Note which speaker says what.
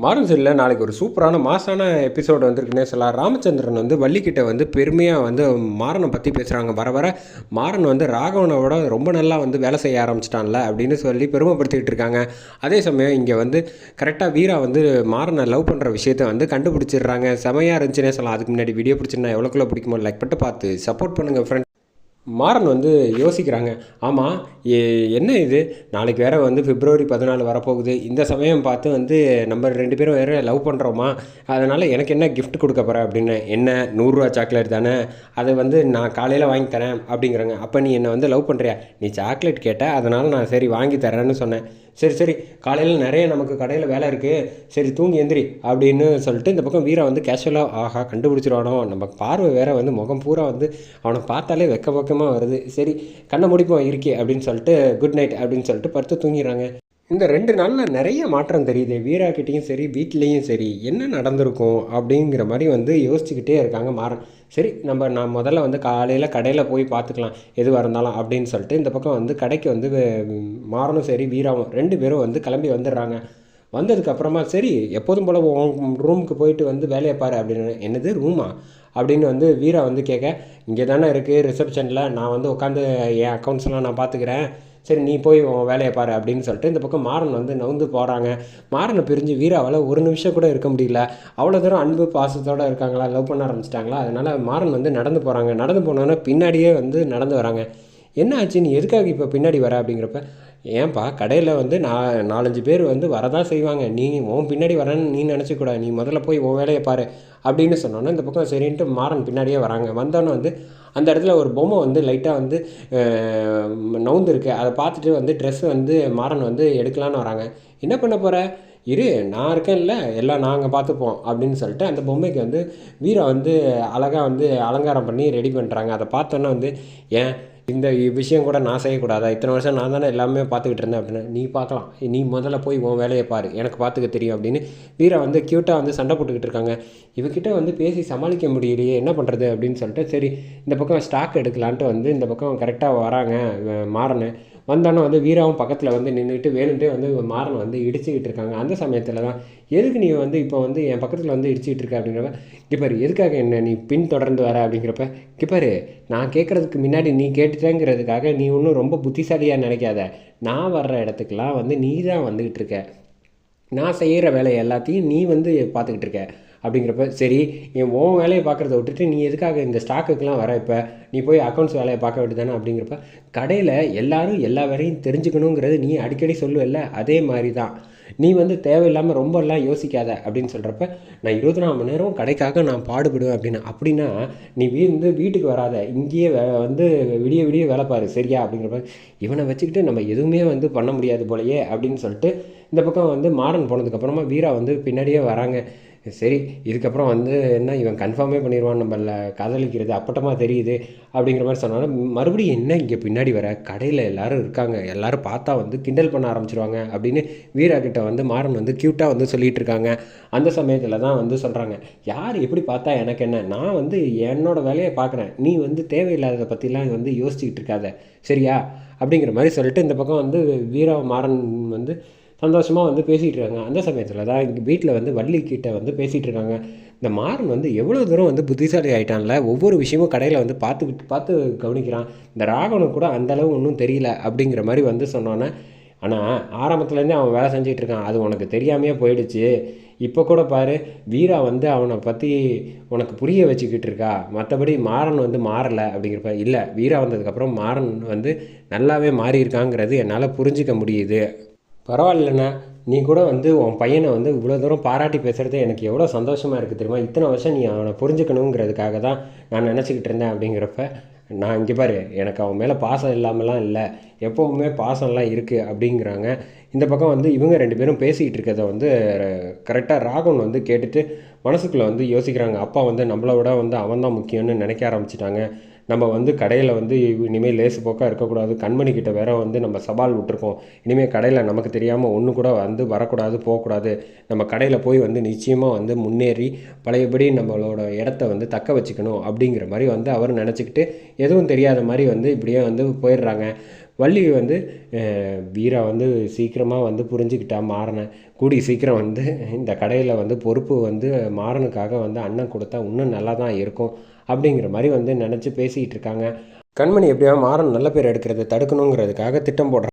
Speaker 1: மாறன் செல்லில் நாளைக்கு ஒரு சூப்பரான மாசான எபிசோடு வந்திருக்குன்னே சொல்லலாம். ராமச்சந்திரன் வந்து வள்ளிக்கிட்ட வந்து பெருமையாக வந்து மாறனை பற்றி பேசுகிறாங்க வர வர மாறன் வந்து ராகவனோட ரொம்ப நல்லா வந்து வேலை செய்ய ஆரம்பிச்சிட்டான்ல அப்படின்னு சொல்லி பெருமைப்படுத்திக்கிட்டு இருக்காங்க. அதே சமயம் இங்கே வந்து கரெக்டாக வீரா வந்து மாறனை லவ் பண்ணுற விஷயத்த வந்து கண்டுபிடிச்சிடுறாங்க. செமையாக இருந்துச்சுன்னே சொல்லலாம். அதுக்கு முன்னாடி வீடியோ பிடிச்சிருந்தா எவ்வளோக்குள்ள பிடிக்குமோ? லைக் பட்டு பார்த்து சப்போர்ட் பண்ணுங்கள் ஃப்ரெண்ட் மாறன் வந்து யோசிக்கிறாங்க ஆமாம் என்ன இது? நாளைக்கு வேறு வந்து பிப்ரவரி பதினாலு வரப்போகுது. இந்த சமயம் பார்த்து வந்து நம்ம ரெண்டு பேரும் வேறு லவ் பண்ணுறோமா அதனால் எனக்கு என்ன கிஃப்ட் கொடுக்க போகிற அப்படின்னு என்ன நூறுரூவா சாக்லேட் தானே? அதை வந்து நான் காலையில் வாங்கி தரேன். அப்படிங்கிறாங்க. அப்போ நீ என்னை வந்து லவ் பண்ணுறியா நீ சாக்லேட் கேட்ட அதனால் நான் சரி வாங்கி தரேன்னு சொன்னேன். சரி சரி. காலையில் நிறைய நமக்கு கடையில் வேலை இருக்குது சரி தூங்கி எந்திரி. அப்படின்னு சொல்லிட்டு இந்த பக்கம் வீரா வந்து கேஷுவலாக ஆஹா கண்டுபிடிச்சிருவானோ? நம்ம பார்வை வேற வந்து முகம் பூரா வந்து அவனை பார்த்தாலே வெக்க பக்கம் பக்கமாக வருது. சரி கண்ணை முடிப்போம் இருக்கே அப்படின்னு சொல்லிட்டு குட் நைட் அப்படின்னு சொல்லிட்டு படுத்து தூங்கிடுறாங்க. இந்த ரெண்டு நாளில் நிறைய மாற்றம் தெரியுது. வீராக்கிட்டேயும் சரி வீட்லேயும் சரி என்ன நடந்திருக்கும் அப்படிங்கிற மாதிரி வந்து யோசிச்சுக்கிட்டே இருக்காங்க மாறன். சரி நம்ம நான் முதல்ல வந்து காலையில் கடையில் போய் பார்த்துக்கலாம் எதுவாக இருந்தாலும் அப்படின்னு சொல்லிட்டு இந்த பக்கம் வந்து கடைக்கு வந்து மாறனும் சரி வீராவும் ரெண்டு பேரும் வந்து கிளம்பி வந்துடுறாங்க. வந்ததுக்கப்புறமா சரி எப்போதும் போல் உன் ரூமுக்கு போயிட்டு வந்து வேலையை பாரு அப்படின்னு என்னது ரூமா அப்படின்னு வந்து வீரா வந்து கேட்க இங்கே தானே இருக்குது ரிசப்ஷனில் நான் வந்து உட்காந்து என் அக்கௌண்ட்ஸ்லாம் நான் பார்த்துக்கிறேன். சரி நீ போய் உன் வேலையை பாரு அப்படின்னு சொல்லிட்டு இந்த பக்கம் மாறன் வந்து நவுந்து போகிறாங்க மாறனை பிரிஞ்சு வீராவால் ஒரு நிமிஷம் கூட இருக்க முடியல. அவ்வளோ தூரம் அன்பு பாசத்தோடு இருக்காங்களா? லவ் பண்ண ஆரம்பிச்சிட்டாங்களா? அதனால் மாறன் வந்து நடந்து போகிறாங்க நடந்து போனோன்னே பின்னாடியே வந்து நடந்து வராங்க. என்ன ஆச்சு நீ எதுக்காக இப்போ பின்னாடி வர? அப்படிங்கிறப்ப ஏன்பா கடையில் வந்து நான் நாலஞ்சு பேர் வந்து வரதான் செய்வாங்க. நீ உன் பின்னாடி வரேன்னு நீ நினச்சிக்கூடாது நீ முதல்ல போய் உன் வேலையை பாரு அப்படின்னு சொன்னோன்னே இந்த பக்கம் சரின்ட்டு மாறன் பின்னாடியே வராங்க. வந்தோன்னே வந்து அந்த இடத்துல ஒரு பொம்மை வந்து லைட்டாக வந்து நவுந்துருக்கு அதை பார்த்துட்டு வந்து ட்ரெஸ் வந்து மாறன் வந்து எடுக்கலான்னு வராங்க. என்ன பண்ண போகிற இரு நான் இருக்கேன்ல எல்லாம் நாங்கள் பார்த்துப்போம் அப்படின்னு சொல்லிட்டு அந்த பொம்மைக்கு வந்து வீரா வந்து அழகாக வந்து அலங்காரம் பண்ணி ரெடி பண்ணுறாங்க அதை பார்த்தோன்னே வந்து ஏன் இந்த விஷயம் கூட நான் செய்யக்கூடாதா? இத்தனை வருஷம் நான் தானே எல்லாமே பார்த்துக்கிட்டு இருந்தேன் அப்படின்னு நீ பார்க்கலாம். நீ முதல்ல போய் உன் வேலையை பாரு. எனக்கு பார்த்துக்க தெரியும் அப்படின்னு வீரா வந்து க்யூட்டாக வந்து சண்டை போட்டுக்கிட்டு இருக்காங்க. இவகிட்ட வந்து பேசி சமாளிக்க முடியலையே என்ன பண்ணுறது அப்படின்னு சொல்லிட்டு சரி இந்த பக்கம் ஸ்டாக் எடுக்கலான்ட்டு வந்து இந்த பக்கம் கரெக்டாக வராங்க அஹ் வந்தோன்னே வந்து வீராவும் பக்கத்தில் வந்து நின்றுட்டு வேணுன்ட்டே வந்து மாறன் வந்து இடிச்சுக்கிட்டு இருக்காங்க. அந்த சமயத்தில் தான் எதுக்கு நீ வந்து இப்போ வந்து என் பக்கத்தில் வந்து இடிச்சுக்கிட்டு இருக்க அப்படிங்கிறப்ப கிப்பார் எதுக்காக என்ன நீ பின் தொடர்ந்து வர அப்படிங்கிறப்ப கிப்பார் நான் கேட்குறதுக்கு முன்னாடி நீ கேட்டுட்டேங்கிறதுக்காக நீ ஒன்றும் ரொம்ப புத்திசாலியாக நினைக்காத. நான் வர்ற இடத்துக்குலாம் வந்து நீ தான் வந்துக்கிட்டு இருக்க. நான் செய்கிற வேலை எல்லாத்தையும் நீ வந்து பார்த்துக்கிட்டு இருக்க. அப்படிங்கிறப்ப சரி என் ஓ வேலையை பார்க்குறத விட்டுட்டு நீ எதுக்காக இந்த ஸ்டாக்குக்கெலாம் வர இப்போ? நீ போய் அக்கௌண்ட்ஸ் வேலையை பார்க்க வேண்டியதானே அப்படிங்கிறப்ப கடையில் எல்லாரும் எல்லா வேலையும் தெரிஞ்சுக்கணுங்கிறது நீ அடிக்கடி சொல்லுவல்ல. அதே மாதிரி தான். நீ வந்து தேவையில்லாமல் ரொம்பலாம் யோசிக்காத. அப்படின்னு சொல்கிறப்ப நான் இருபத்தி நாலு மணி நேரம் கடைக்காக நான் பாடுபடுவேன். அப்படின்னு அப்படின்னா நீ வந்து வீட்டுக்கு வராத. இங்கேயே வே வந்து விடிய விடிய வேலை பாரு. சரியா? அப்படிங்கிறப்ப இவனை வச்சுக்கிட்டு நம்ம எதுவுமே வந்து பண்ண முடியாது போலயே. அப்படின்னு சொல்லிட்டு இந்த பக்கம் வந்து மாறன் போனதுக்கப்புறமா வீரா வந்து பின்னாடியே வராங்க. சரி இதுக்கப்புறம் வந்து என்ன இவன் கன்ஃபார்மே பண்ணிடுவான் நம்மள காதலிக்கிறது அப்பட்டமாக தெரியுது அப்படிங்கிற மாதிரி சொன்னாலும் மறுபடியும் என்ன இங்கே பின்னாடி வர? கடையில் எல்லாரும் இருக்காங்க. எல்லோரும் பார்த்தா வந்து கிண்டல் பண்ண ஆரம்பிச்சிருவாங்க அப்படின்னு வீரா கிட்ட வந்து மாறன் வந்து க்யூட்டாக வந்து சொல்லிகிட்டு இருக்காங்க. அந்த சமயத்தில் தான் வந்து சொல்கிறாங்க யார் எப்படி பார்த்தா எனக்கு என்ன? நான் வந்து என்னோட வேலையை பார்க்குறேன். நீ வந்து தேவையில்லாததை பற்றிலாம் வந்து யோசிச்சுக்கிட்டு இருக்காத. சரியா? அப்படிங்கிற மாதிரி சொல்லிட்டு இந்த பக்கம் வந்து வீரா மாறன் வந்து சந்தோஷமாக வந்து பேசிகிட்டு இருக்காங்க அந்த சமயத்தில் தான் இங்கே வீட்டில் வந்து வள்ளிக்கிட்ட வந்து பேசிகிட்டு இருக்காங்க இந்த மாறன் வந்து எவ்வளோ தூரம் வந்து புத்திசாலி ஆயிட்டான்ல? ஒவ்வொரு விஷயமும் கடையில் வந்து பார்த்து பார்த்து கவனிக்கிறான். இந்த ராகவனுக்கு கூட அந்தளவு ஒன்றும் தெரியல அப்படிங்கிற மாதிரி வந்து சொன்னோன்னே ஆனால் ஆரம்பத்துலேருந்தே அவன் வேலை செஞ்சிகிட்டு இருக்கான் அது உனக்கு தெரியாமையே போயிடுச்சு. இப்போ கூட பாரு வீரா வந்து அவனை பற்றி உனக்கு புரிய வச்சுக்கிட்டு இருக்கா மற்றபடி மாறன் வந்து மாறலை அப்படிங்கிறப்ப இல்லை வீரா வந்ததுக்கப்புறம் மாறன் வந்து நல்லாவே மாறியிருக்காங்கிறது என்னால் புரிஞ்சிக்க முடியுது. பரவாயில்லண்ணா. நீ கூட வந்து உன் பையனை வந்து இவ்வளோ தூரம் பாராட்டி பேசுகிறது எனக்கு எவ்வளோ சந்தோஷமாக இருக்குது தெரியுமா? இத்தனை வருஷம் நீ அவனை புரிஞ்சுக்கணுங்கிறதுக்காக தான் நான் நினச்சிக்கிட்டு இருந்தேன் அப்படிங்கிறப்ப நான் இங்கே பாரு எனக்கு அவன் மேலே பாசம் இல்லாமலாம் இல்லை. எப்போவுமே பாசம்லாம் இருக்குது அப்படிங்கிறாங்க. இந்த பக்கம் வந்து இவங்க ரெண்டு பேரும் பேசிக்கிட்டு இருக்கிறத வந்து கரெக்டாக ராகவன் வந்து கேட்டுட்டு மனசுக்குள்ளே வந்து யோசிக்கிறாங்க. அப்பா வந்து நம்மளை விட வந்து அவன் தான் முக்கியம்னு நினைக்க ஆரம்பிச்சிட்டாங்க. நம்ம வந்து கடையில் வந்து இனிமேல் லேசு போக்காக இருக்கக்கூடாது. கண்மணி கிட்ட வேற வந்து நம்ம சவால் விட்டுருக்கோம். இனிமேல் கடையில் நமக்கு தெரியாமல் ஒன்று கூட வந்து வரக்கூடாது போகக்கூடாது. நம்ம கடையில் போய் வந்து நிச்சயமாக வந்து முன்னேறி பழையபடி நம்மளோட இடத்த வந்து தக்க வச்சுக்கணும் அப்படிங்கிற மாதிரி வந்து அவர் நினச்சிக்கிட்டு எதுவும் தெரியாத மாதிரி வந்து இப்படியே வந்து போயிடுறாங்க. வள்ளி வந்து வீரா வந்து சீக்கிரமாக வந்து புரிஞ்சுக்கிட்டா மாறினேன் கூடி சீக்கிரம் வந்து இந்த கடையில் வந்து பொறுப்பு வந்து மாறனுக்காக வந்து அண்ணன் கொடுத்தா இன்னும் நல்லா தான் இருக்கும். அப்படிங்கிற மாதிரி வந்து நினச்சி பேசிகிட்டு இருக்காங்க. கண்மணி எப்படியாவது மாறன் நல்ல பேர் எடுக்கிறத தடுக்கணுங்கிறதுக்காக திட்டம் போடுறாங்க